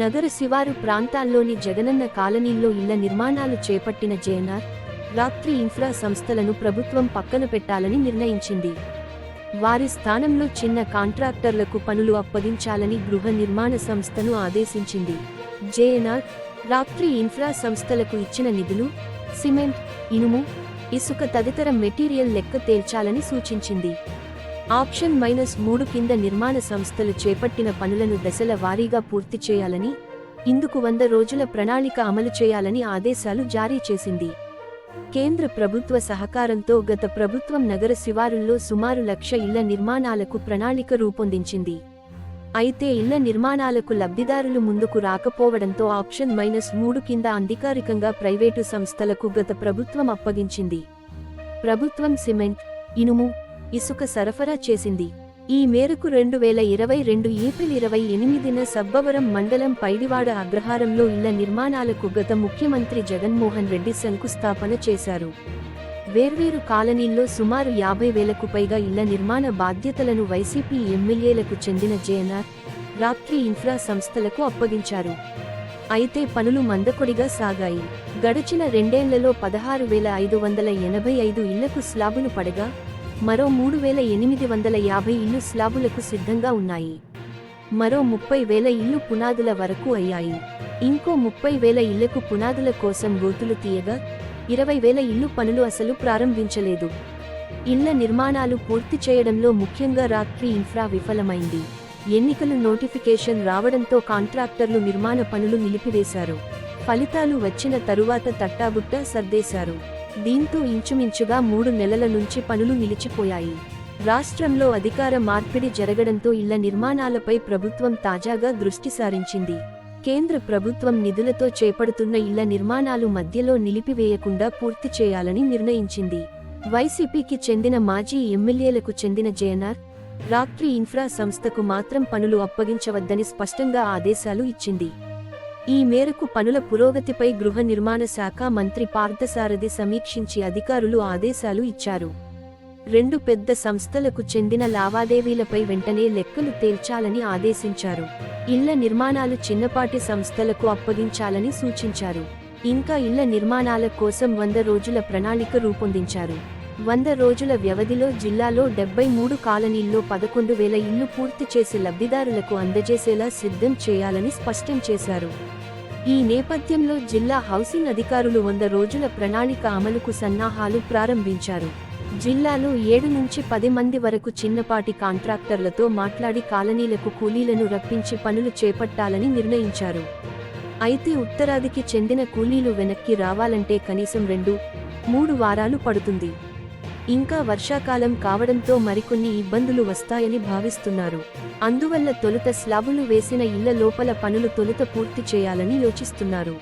నగర శివారు ప్రాంతాల్లోని జగనన్న కాలనీల్లో ఇళ్ళ నిర్మాణాలు చేపట్టిన జేఎన్ఆర్ రాత్రి ఇన్ఫ్రా సంస్థలను ప్రభుత్వం పక్కన పెట్టాలని నిర్ణయించింది. వారి స్థానంలో చిన్న కాంట్రాక్టర్లకు పనులు అప్పగించాలని గృహ నిర్మాణ సంస్థను ఆదేశించింది. జేఎన్ఆర్ రాత్రి ఇన్ఫ్రా సంస్థలకు ఇచ్చిన నిధులు సిమెంట్ ఇనుము ఇసుక తదితర మెటీరియల్ లెక్క తేల్చాలని సూచించింది. ఆప్షన్ మైనస్ మూడు కింద నిర్మాణ సంస్థలు చేపట్టిన పనులను దశల వారీగా పూర్తి చేయాలని ఇందుకు వంద రోజుల ప్రణాళిక అమలు చేయాలని ఆదేశాలు జారీ చేసింది. కేంద్ర ప్రభుత్వ సహకారంతో గత ప్రభుత్వం నగర శివారుల్లో సుమారు లక్ష ఇళ్ళ నిర్మాణాలకు ప్రణాళిక రూపొందించింది. అయితే ఇళ్ళ నిర్మాణాలకు లబ్ధిదారులు ముందుకు రాకపోవడంతో ఆప్షన్ మైనస్ మూడు కింద అధికారికంగా ప్రైవేటు సంస్థలకు గత ప్రభుత్వం అప్పగించింది. ప్రభుత్వం సిమెంట్ ఇనుము ఇసుక సరఫరా చేసింది. ఈ మేరకు రెండు వేల ఇరవై రెండు ఏప్రిల్ ఇరవై ఎనిమిదిన సబ్బవరం మండలం పైడివాడ అగ్రహారంలో ఇళ్ళ నిర్మాణాలకు గత ముఖ్యమంత్రి జగన్మోహన్ రెడ్డి శంకుస్థాపన చేశారు. వేర్వేరు కాలనీల్లో సుమారు యాభై వేలకు పైగా ఇళ్ళ నిర్మాణ బాధ్యతలను వైసీపీ ఎమ్మెల్యేలకు చెందిన జేఎన్ఆర్ రాత్రి ఇన్ఫ్రా సంస్థలకు అప్పగించారు. అయితే పనులు మందకొడిగా సాగాయి. గడిచిన రెండేళ్ళలో పదహారు వేల ఐదు వందల ఎనభై ఐదు ఇళ్ళకు స్లాబులు పడగా మరో మూడు వేల ఎనిమిది వందల యాభై ఇళ్ళు స్లాబులకు సిద్ధంగా ఉన్నాయి. మరో ముప్పై వేల ఇళ్ళు పునాదుల వరకు అయ్యాయి. ఇంకో ముప్పై వేల ఇళ్ళకు పునాదుల కోసం గోతులు తీయగా ఇరవై వేల ఇళ్ళు పనులు అసలు ప్రారంభించలేదు. ఇళ్ళ నిర్మాణాలు పూర్తి చేయడంలో ముఖ్యంగా రాత్రి ఇన్ఫ్రా విఫలమైంది. ఎన్నికలు నోటిఫికేషన్ రావడంతో కాంట్రాక్టర్లు నిర్మాణ పనులు నిలిపివేశారు. ఫలితాలు వచ్చిన తరువాత తట్టాబుట్ట సర్దేశారు. దీంతో ఇంచుమించుగా మూడు నెలల నుంచి పనులు నిలిచిపోయాయి. రాష్ట్రంలో అధికార మార్పిడి జరగడంతో ఇళ్ళ నిర్మాణాలపై ప్రభుత్వం తాజాగా దృష్టి సారించింది. కేంద్ర ప్రభుత్వం నిధులతో చేపడుతున్న ఇళ్ళ నిర్మాణాలు మధ్యలో నిలిపివేయకుండా పూర్తి చేయాలని నిర్ణయించింది. వైసీపీకి చెందిన మాజీ ఎమ్మెల్యేలకు చెందిన జేఎన్ఆర్ రాత్రి ఇన్ఫ్రా సంస్థకు మాత్రం పనులు అప్పగించవద్దని స్పష్టంగా ఆదేశాలు ఇచ్చింది. ఈ మేరకు పనుల పురోగతిపై గృహ నిర్మాణ శాఖ మంత్రి పార్థసారథి సమీక్షించి అధికారులు ఆదేశాలు ఇచ్చారు. రెండు పెద్ద సంస్థలకు చెందిన లావాదేవీలపై వెంటనే లెక్కలు తేల్చాలని ఆదేశించారు. ఇళ్ళ నిర్మాణాలు చిన్నపాటి సంస్థలకు అప్పగించాలని సూచించారు. ఇంకా ఇళ్ళ నిర్మాణాల కోసం వంద రోజుల ప్రణాళిక రూపొందించారు. వంద రోజుల వ్యవధిలో జిల్లాలో డెబ్బై మూడు కాలనీల్లో పదకొండు వేల ఇళ్ళు పూర్తి చేసి లబ్ధిదారులకు అందజేసేలా సిద్ధం చేయాలని స్పష్టం చేశారు. ఈ నేపథ్యంలో జిల్లా హౌసింగ్ అధికారులు వంద రోజుల ప్రణాళిక అమలుకు సన్నాహాలు ప్రారంభించారు. జిల్లాలో ఏడు నుంచి పది మంది వరకు చిన్నపాటి కాంట్రాక్టర్లతో మాట్లాడి కాలనీలకు కూలీలను రప్పించి పనులు చేపట్టాలని నిర్ణయించారు. అయితే ఉత్తరాదికి చెందిన కూలీలు వెనక్కి రావాలంటే కనీసం రెండు మూడు వారాలు పడుతుంది. ఇంకా వర్షాకాలం కావడంతో మరికొన్ని ఇబ్బందులు వస్తాయని భావిస్తున్నారు. అందువల్ల తొలుత స్లాబులు వేసిన ఇళ్ళ లోపల పనులు తొలుత పూర్తి చేయాలని యోచిస్తున్నారు.